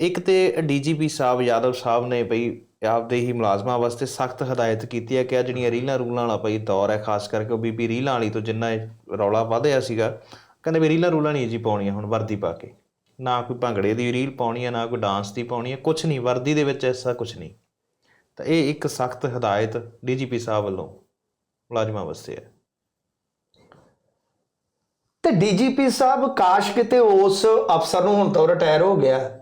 ਇੱਕ ਤੇ ਡੀਜੀਪੀ ਸਾਹਿਬ ਯਾਦਵ ਸਾਹਿਬ ਨੇ ਬਈ ਆਪਦੇ ਹੀ ਮੁਲਾਜ਼ਮਾਂ ਵਾਸਤੇ ਸਖਤ ਹਦਾਇਤ ਕੀਤੀ ਹੈ ਕਿ ਆ ਜਿਹੜੀਆਂ ਰੀਲਾਂ ਰੂਲਾਂ ਵਾਲਾ ਪਈ ਦੌਰ ਹੈ, ਖਾਸ ਕਰਕੇ ਉਹ ਬੀਬੀ ਰੀਲਾਂ ਵਾਲੀ ਤੋਂ ਜਿੰਨਾ ਇਹ ਰੌਲਾ ਵਧਿਆ ਸੀਗਾ, ਕਹਿੰਦੇ ਵੀ ਰੀਲਾਂ ਰੂਲਾਂ ਨਹੀਂ ਜੀ ਪਾਉਣੀਆਂ, ਹੁਣ ਵਰਦੀ ਪਾ ਕੇ। ਨਾ ਕੋਈ ਭੰਗੜੇ ਦੀ ਰੀਲ ਪਾਉਣੀ ਹੈ, ਨਾ ਕੋਈ ਡਾਂਸ ਦੀ ਪਾਉਣੀ ਹੈ ਕੁਝ ਨਹੀਂ, ਵਰਦੀ ਦੇ ਵਿੱਚ ਐਸਾ ਕੁਝ ਨਹੀਂ। ਤਾਂ ਇਹ ਇੱਕ ਸਖਤ ਹਦਾਇਤ ਡੀਜੀਪੀ ਸਾਹਿਬ ਵੱਲੋਂ ਮੁਲਾਜ਼ਮਾਂ ਵਾਸਤੇ ਹੈ। ਤੇ ਡੀਜੀਪੀ ਸਾਹਿਬ ਕਾਸ਼ ਕਿਤੇ ਉਸ ਅਫਸਰ ਨੂੰ ਹੁਣ ਤੋਂ ਰਿਟਾਇਰ ਹੋ ਗਿਆ।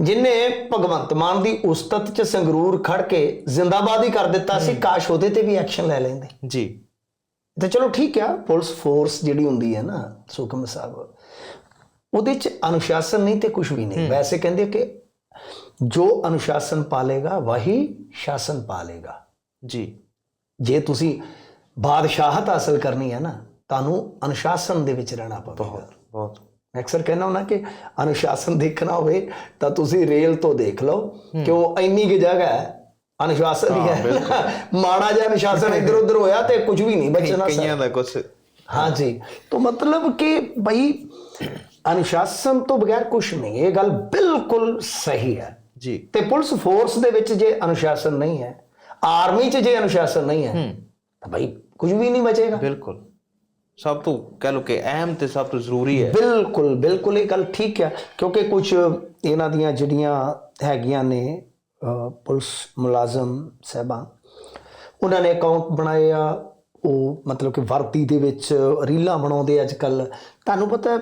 ਜਿਨੇ ਭਗਵੰਤ ਮਾਨ ਦੀ ਉਸਤਤ ਚ ਸੰਗਰੂਰ ਖੜ ਕੇ ਜ਼ਿੰਦਾਬਾਦ ਹੀ ਕਰ ਦਿੱਤਾ ਸੀ ਕਾਸ਼ ਉਹਦੇ ਤੇ ਵੀ ਐਕਸ਼ਨ ਲੈ ਲੈਂਦੇ। ਜੀ। ਤੇ ਚਲੋ ਠੀਕ ਆ ਪੁਲਿਸ ਫੋਰਸ ਜਿਹੜੀ ਹੁੰਦੀ ਹੈ ਨਾ ਸੁਖਮ ਸਾਹਿਬ ਉਹਦੇ ਚ ਅਨੁਸ਼ਾਸਨ ਨਹੀਂ ਤੇ ਕੁਝ ਵੀ ਨਹੀਂ। ਵੈਸੇ ਕਹਿੰਦੇ ਕਿ ਜੋ ਅਨੁਸ਼ਾਸਨ ਪਾਲੇਗਾ ਵਹੀ ਸ਼ਾਸਨ ਪਾਲੇਗਾ। ਜੀ। ਜੇ ਤੁਸੀਂ ਬਾਦਸ਼ਾਹਤ ਹਾਸਲ ਕਰਨੀ ਹੈ ਨਾ ਤੁਹਾਨੂੰ ਅਨੁਸ਼ਾਸਨ ਦੇ ਵਿੱਚ ਰਹਿਣਾ ਪਵੇਗਾ। ਬਹੁਤ। ਮੈਂ ਅਕਸਰ ਕਹਿੰਦਾ ਹੁੰਦਾ ਕਿ ਅਨੁਸ਼ਾਸਨ ਦੇਖਣਾ ਹੋਵੇ ਤਾਂ ਤੁਸੀਂ ਰੇਲ ਤੋਂ ਦੇਖ ਲਓ ਕਿਉਂ ਇੰਨੀ ਕਿ ਜਗ੍ਹਾ ਹੈ ਅਨੁਸ਼ਾਸਨ ਹੀ ਹੈ ਮਾੜਾ ਜਿਹਾ ਅਨੁਸ਼ਾਸਨ ਇੱਧਰ ਉੱਧਰ ਹੋਇਆ ਤੇ ਕੁਝ ਵੀ ਨਹੀਂ ਬਚਣਾ ਕਈਆਂ ਦਾ ਕੁਝ ਹਾਂਜੀ। ਤਾਂ ਮਤਲਬ ਕਿ ਭਾਈ ਅਨੁਸ਼ਾਸਨ ਤੋਂ ਬਗੈਰ ਕੁਝ ਨਹੀਂ ਇਹ ਗੱਲ ਬਿਲਕੁਲ ਸਹੀ ਹੈ। ਜੀ। ਤੇ ਪੁਲਿਸ ਫੋਰਸ ਦੇ ਵਿੱਚ ਜੇ ਅਨੁਸ਼ਾਸਨ ਨਹੀਂ ਹੈ ਆਰਮੀ 'ਚ ਜੇ ਅਨੁਸ਼ਾਸਨ ਨਹੀਂ ਹੈ ਤਾਂ ਭਾਈ ਕੁਝ ਵੀ ਨਹੀਂ ਬਚੇਗਾ। ਬਿਲਕੁਲ। ਸਭ ਤੋਂ ਕਹਿ ਲੋ ਕਿ ਅਹਿਮ ਤੇ ਸਭ ਤੋਂ ਜ਼ਰੂਰੀ ਹੈ ਬਿਲਕੁਲ ਬਿਲਕੁਲ ਇਹ ਗੱਲ ਠੀਕ ਹੈ ਕਿਉਂਕਿ ਕੁਝ ਇਹਨਾਂ ਦੀਆਂ ਜਿਹੜੀਆਂ ਹੈਗੀਆਂ ਨੇ ਪੁਲਿਸ ਮੁਲਾਜ਼ਮ ਸਹਿਬਾਂ ਉਹਨਾਂ ਨੇ ਅਕਾਊਂਟ ਬਣਾਏ ਆ ਉਹ ਮਤਲਬ ਕਿ ਵਰਤੀ ਦੇ ਵਿੱਚ ਰੀਲਾਂ ਬਣਾਉਂਦੇ ਅੱਜ ਕੱਲ ਤੁਹਾਨੂੰ ਪਤਾ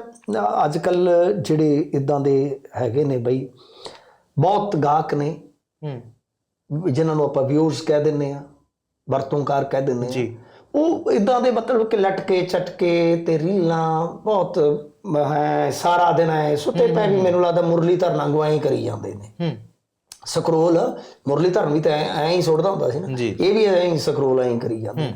ਅੱਜ ਕੱਲ ਜਿਹੜੇ ਇਦਾਂ ਦੇ ਹੈਗੇ ਨੇ ਬਈ ਬਹੁਤ ਗਾਹਕ ਨੇ ਹੂੰ ਜਿਨ੍ਹਾਂ ਨੂੰ ਆਪਾਂ ਵਿਊਅਰਸ ਕਹਿ ਦਿੰਨੇ ਆ ਵਰਤੋਂਕਾਰ ਕਹਿ ਦਿੰਨੇ ਆ ਜੀ ਉਹ ਇਦਾਂ ਦੇ ਮਤਲਬ ਕਿ ਲਟਕੇ ਚਟਕੇ ਤੇ ਰੀਲਾਂ ਬਹੁਤ ਹੈ ਸਾਰਾ ਦਿਨ ਐ ਸੁੱਤੇ ਪੈ ਵੀ ਮੈਨੂੰ ਲੱਗਦਾ ਮੁਰਲੀ ਧਰਨ ਵਾਂਗੂ ਐਂ ਹੀ ਕਰੀ ਜਾਂਦੇ ਨੇ। ਹੂੰ। ਸਕਰੋਲ ਮੁਰਲੀ ਧਰਨ ਵੀ ਤਾਂ ਐਂ ਹੀ ਸੁੱਟਦਾ ਹੁੰਦਾ ਸੀ ਨਾ। ਇਹ ਵੀ ਐਂ ਹੀ ਸਕਰੋਲ ਐਂ ਕਰੀ ਜਾਂਦੇ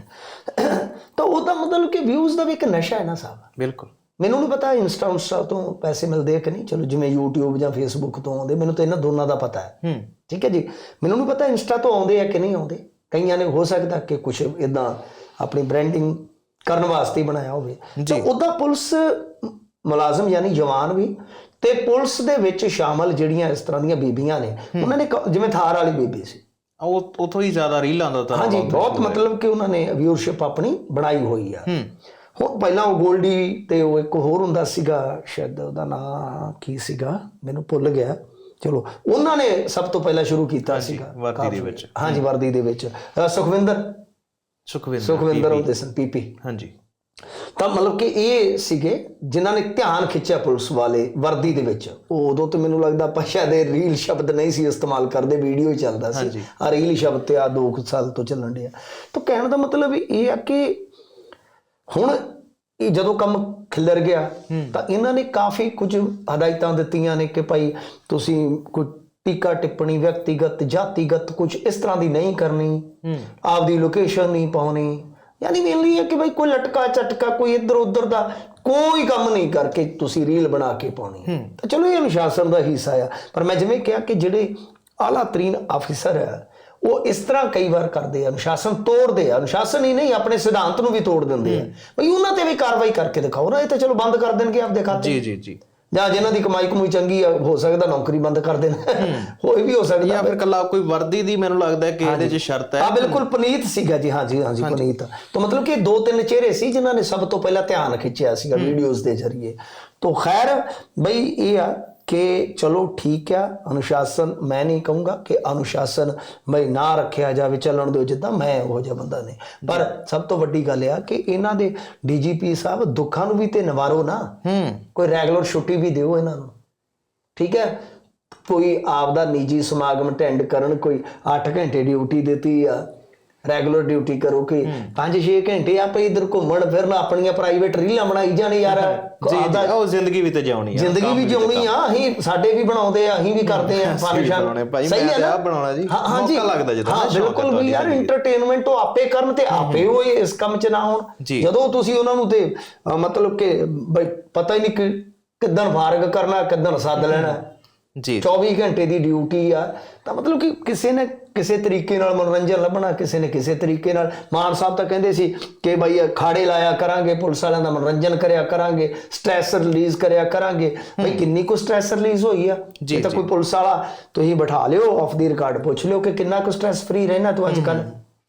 ਤਾਂ ਉਹਦਾ ਮਤਲਬ ਕਿ ਵਿਊਜ਼ ਦਾ ਵੀ ਇੱਕ ਨਸ਼ਾ ਹੈ ਨਾ ਸਾਹਿਬ ਬਿਲਕੁਲ। ਮੈਨੂੰ ਨਹੀਂ ਪਤਾ ਇੰਸਟਾ ਇੰਸਟਾ ਤੋਂ ਪੈਸੇ ਮਿਲਦੇ ਕਿ ਨਹੀਂ। ਚਲੋ ਜਿਵੇਂ YouTube ਜਾਂ Facebook ਤੋਂ ਆਉਂਦੇ ਮੈਨੂੰ ਤਾਂ ਇਹਨਾਂ ਦੋਨਾਂ ਦਾ ਪਤਾ ਹੈ। ਹੂੰ। ਠੀਕ ਹੈ ਜੀ? ਮੈਨੂੰ ਨਹੀਂ ਪਤਾ ਇੰਸਟਾ ਤੋਂ ਆਉਂਦੇ ਆ ਕਿ ਨਹੀਂ ਆਉਂਦੇ। ਕਈਆਂ ਨੇ ਹੋ ਸਕਦਾ ਕਿ ਕੁਝ ਇਦਾਂ ਆਪਣੀ ਬ੍ਰਾਂਡਿੰਗ ਕਰਨ ਵਾਸਤੇ ਬਣਾਇਆ ਹੋਵੇ। ਤਾਂ ਉਹਦਾ ਪੁਲਿਸ ਮੁਲਾਜ਼ਮ ਯਾਨੀ ਜਵਾਨ ਵੀ ਤੇ ਪੁਲਿਸ ਦੇ ਵਿੱਚ ਸ਼ਾਮਲ ਜਿਹੜੀਆਂ ਇਸ ਤਰ੍ਹਾਂ ਦੀਆਂ ਬੀਬੀਆਂ ਨੇ ਉਹਨਾਂ ਨੇ ਜਿਵੇਂ ਥਾਰ ਵਾਲੀ ਬੀਬੀ ਸੀ। ਉਹ ਉਥੋਂ ਹੀ ਜ਼ਿਆਦਾ ਰੀਲਾਂ ਦਾ ਤਾਂ ਹਾਂਜੀ ਬਹੁਤ ਮਤਲਬ ਕਿ ਉਹਨਾਂ ਨੇ ਵਿਊਅਰਸ਼ਿਪ ਆਪਣੀ ਬਣਾਈ ਹੋਈ ਆ। ਹੂੰ। ਹੁਣ ਪਹਿਲਾਂ ਉਹ ਗੋਲਡੀ ਤੇ ਉਹ ਇੱਕ ਹੋਰ ਹੁੰਦਾ ਸੀਗਾ ਸ਼ਾਇਦ ਉਹਦਾ ਨਾਂ ਕੀ ਸੀਗਾ ਮੈਨੂੰ ਭੁੱਲ ਗਿਆ। ਚਲੋ ਉਹਨਾਂ ਨੇ ਸਭ ਤੋਂ ਪਹਿਲਾਂ ਸ਼ੁਰੂ ਕੀਤਾ ਸੀਗਾ ਵਰਦੀ ਦੇ ਵਿੱਚ। ਹਾਂਜੀ ਵਰਦੀ ਦੇ ਵਿੱਚ। ਸੁਖਵਿੰਦਰ ਸੁਖਵਿੰਦਰ ਸੁਖਵਿੰਦਰ ਉਹਦੇ ਸਨ ਪੀਪੀ ਹਾਂਜੀ। ਤਾਂ ਮਤਲਬ ਕਿ ਇਹ ਸੀਗੇ ਜਿਨ੍ਹਾਂ ਨੇ ਧਿਆਨ ਖਿੱਚਿਆ ਪੁਲਿਸ ਵਾਲੇ ਵਰਦੀ ਦੇ ਵਿੱਚ। ਉਹ ਉਦੋਂ ਤੇ ਮੈਨੂੰ ਲੱਗਦਾ ਆਪਾਂ ਸ਼ਾਇਦ ਇਹ ਰੀਲ ਸ਼ਬਦ ਨਹੀਂ ਸੀ ਇਸਤੇਮਾਲ ਕਰਦੇ ਵੀਡੀਓ ਹੀ ਚੱਲਦਾ ਸੀ। ਆ ਰੀਲ ਸ਼ਬਦ ਤੇ ਆ 2 ਸਾਲ ਤੋਂ ਚੱਲਣ ਡਿਆ। ਤਾਂ ਕਹਿਣ ਦਾ ਮਤਲਬ ਇਹ ਆ ਕਿ ਹੁਣ ਇਹ ਜਦੋਂ ਕੰਮ ਖਿਲਰ ਗਿਆ ਤਾਂ ਇਹਨਾਂ ਨੇ ਕਾਫੀ ਕੁਝ ਹਦਾਇਤਾਂ ਦਿੱਤੀਆਂ ਨੇ ਕਿ ਭਾਈ ਤੁਸੀਂ ਕੋਈ ਟੀਕਾ ਟਿੱਪਣੀ ਵਿਅਕਤੀਗਤ ਜਾਤੀਗਤ ਕੁਝ ਇਸ ਤਰ੍ਹਾਂ ਦੀ ਨਹੀਂ ਕਰਨੀ। ਆਪਦੀ ਲੋਕੇਸ਼ਨ ਨਹੀਂ ਪਾਉਣੀ। ਯਾਨੀ ਮੇਨਲੀ ਹੈ ਕਿ ਭਾਈ ਕੋਈ ਲਟਕਾ ਚਟਕਾ ਕੋਈ ਇੱਧਰ ਉੱਧਰ ਦਾ ਕੋਈ ਕੰਮ ਨਹੀਂ ਕਰਕੇ ਤੁਸੀਂ ਰੀਲ ਬਣਾ ਕੇ ਪਾਉਣੀ। ਤਾਂ ਚਲੋ ਇਹ ਅਨੁਸ਼ਾਸਨ ਦਾ ਹਿੱਸਾ ਆ। ਪਰ ਮੈਂ ਜਿਵੇਂ ਕਿਹਾ ਕਿ ਜਿਹੜੇ ਆਲਾ ਤਰੀਨ ਅਫੀਸਰ ਹੈ ਉਹ ਇਸ ਤਰ੍ਹਾਂ ਕਈ ਵਾਰ ਕਰਦੇ ਆ। ਅਨੁਸ਼ਾਸਨ ਤੋੜਦੇ ਆ। ਅਨੁਸ਼ਾਸਨ ਹੀ ਨਹੀਂ ਆਪਣੇ ਸਿਧਾਂਤ ਨੂੰ ਵੀ ਤੋੜ ਦਿੰਦੇ ਆ। ਭਈ ਉਹਨਾਂ ਤੇ ਵੀ ਕਾਰਵਾਈ ਕਰਕੇ ਦਿਖਾਓ ਨਾ। ਇਹ ਤਾਂ ਚਲੋ ਬੰਦ ਕਰ ਦੇਣਗੇ ਆਪਦੇ ਖਾਤੇ। ਜੀ ਜੀ ਜੀ। ਜਾਂ ਜਿਨ੍ਹਾਂ ਦੀ ਕਮਾਈ ਕਮੂਈ ਚੰਗੀ ਆ ਹੋ ਸਕਦਾ ਨੌਕਰੀ ਬੰਦ ਕਰ ਦੇਣ। ਹੋਏ ਵੀ ਹੋ ਸਕਦਾ। ਜਾਂ ਫਿਰ ਕੱਲਾ ਕੋਈ ਵਰਦੀ ਦੀ ਮੈਨੂੰ ਲੱਗਦਾ ਕਿ ਇਹਦੇ 'ਚ ਸ਼ਰਤ ਹੈ। ਆ ਬਿਲਕੁਲ ਪਨੀਤ ਸੀਗਾ ਜੀ। ਹਾਂਜੀ ਹਾਂਜੀ ਪਨੀਤ। ਤਾਂ ਮਤਲਬ ਕਿ ਦੋ ਤਿੰਨ ਚਿਹਰੇ ਸੀ ਜਿਨ੍ਹਾਂ ਨੇ ਸਭ ਤੋਂ ਪਹਿਲਾਂ ਧਿਆਨ ਖਿੱਚਿਆ ਸੀਗਾ ਵੀਡੀਓਜ਼ ਦੇ ਜ਼ਰੀਏ। ਤੋਂ ਖੈਰ ਬਈ ਇਹ ਆ ਕਿ ਚਲੋ ਠੀਕ ਆ ਅਨੁਸ਼ਾਸਨ ਮੈਂ ਨਹੀਂ ਕਹੂੰਗਾ ਕਿ ਅਨੁਸ਼ਾਸਨ ਬਈ ਨਾ ਰੱਖਿਆ ਜਾਵੇ ਚੱਲਣ ਦਿਓ ਜਿੱਦਾਂ ਮੈਂ ਉਹ ਜਿਹਾ ਬੰਦਾ ਨਹੀਂ। ਪਰ ਸਭ ਤੋਂ ਵੱਡੀ ਗੱਲ ਇਹ ਆ ਕਿ ਇਹਨਾਂ ਦੇ ਡੀਜੀਪੀ ਸਾਹਿਬ ਦੁੱਖਾਂ ਨੂੰ ਵੀ ਤੇ ਨਿਵਾਰੋ ਨਾ। ਹੂੰ। ਕੋਈ ਰੈਗੂਲਰ ਛੁੱਟੀ ਵੀ ਦਿਓ ਇਹਨਾਂ ਨੂੰ। ਠੀਕ ਹੈ? ਕੋਈ ਆਪਦਾ ਨਿੱਜੀ ਸਮਾਗਮ ਅਟੈਂਡ ਕਰਨ ਕੋਈ 8 ਘੰਟੇ ਡਿਊਟੀ ਦਿੱਤੀ ਆ ਰੈਗੂਲਰ ਡਿਊਟੀ ਕਰੋ ਕਿ 5-6 ਘੰਟੇ ਆਪੇ ਇਧਰ ਘੁੰਮਣ ਫਿਰਨ ਆਪਣੀਆਂ ਪ੍ਰਾਈਵੇਟ ਰੀਲਾਂ ਬਣਾਈ ਜਾਣੀ ਯਾਰ। ਜੀ ਉਹ ਜ਼ਿੰਦਗੀ ਵੀ ਤੇ ਜਿਉਣੀ ਆ ਜ਼ਿੰਦਗੀ ਵੀ ਜਿਉਣੀ ਆ ਅਸੀਂ ਸਾਡੇ ਵੀ ਬਣਾਉਂਦੇ ਆ ਅਸੀਂ ਵੀ ਕਰਦੇ ਆ ਭਾਈ, ਮੈਂ ਤੇ ਆਪ ਬਣਾਉਣਾ ਜੀ। ਹਾਂ ਮੌਕਾ ਲੱਗਦਾ ਜਦੋਂ ਹਾਂ ਨਾ ਹੈ ਬਿਲਕੁਲ ਵੀ ਯਾਰ ਐਂਟਰਟੇਨਮੈਂਟ ਉਹ ਆਪੇ ਕਰਨ ਤੇ ਆਪੇ ਉਹ ਇਸ ਕੰਮ 'ਚ ਨਾ ਹੋਣ। ਜਦੋਂ ਤੁਸੀਂ ਉਹਨਾਂ ਨੂੰ ਤੇ ਮਤਲਬ ਕਿ ਪਤਾ ਹੀ ਨਹੀਂ ਕਿ ਕਿੱਦਣ ਫਾਰਗ ਕਰਨਾ ਕਿੱਦਣ ਸੱਦ ਲੈਣਾ। ਜੀ। 24 ਘੰਟੇ ਦੀ ਡਿਊਟੀ ਆ। ਤਾਂ ਮਤਲਬ ਕਿ ਕਿਸੇ ਨੇ ਕਿਸੇ ਤਰੀਕੇ ਨਾਲ ਮਨੋਰੰਜਨ ਲੱਭਣਾ ਕਿਸੇ ਨੇ ਕਿਸੇ ਤਰੀਕੇ ਨਾਲ। ਮਾਨ ਸਾਹਿਬ ਤਾਂ ਕਹਿੰਦੇ ਸੀ ਕਿ ਬਈ ਖਾੜੇ ਲਾਇਆ ਕਰਾਂਗੇ ਪੁਲਿਸ ਵਾਲਿਆਂ ਦਾ ਮਨੋਰੰਜਨ ਕਰਿਆ ਕਰਾਂਗੇ ਸਟ੍ਰੈਸ ਰਿਲੀਜ਼ ਕਰਿਆ ਕਰਾਂਗੇ। ਬਈ ਕਿੰਨੀ ਕੁ ਸਟ੍ਰੈਸ ਰਿਲੀਜ਼ ਹੋਈ ਆ? ਜੀ, ਤਾਂ ਕੋਈ ਪੁਲਿਸ ਵਾਲਾ ਤੁਸੀਂ ਬਿਠਾ ਲਿਓ ਆਫ ਦੀ ਰਿਕਾਰਡ ਪੁੱਛ ਲਿਓ ਕਿ ਕਿੰਨਾ ਕੁ ਸਟ੍ਰੈਸ ਫ੍ਰੀ ਰਹਿਣਾ ਤੂੰ ਅੱਜ ਕੱਲ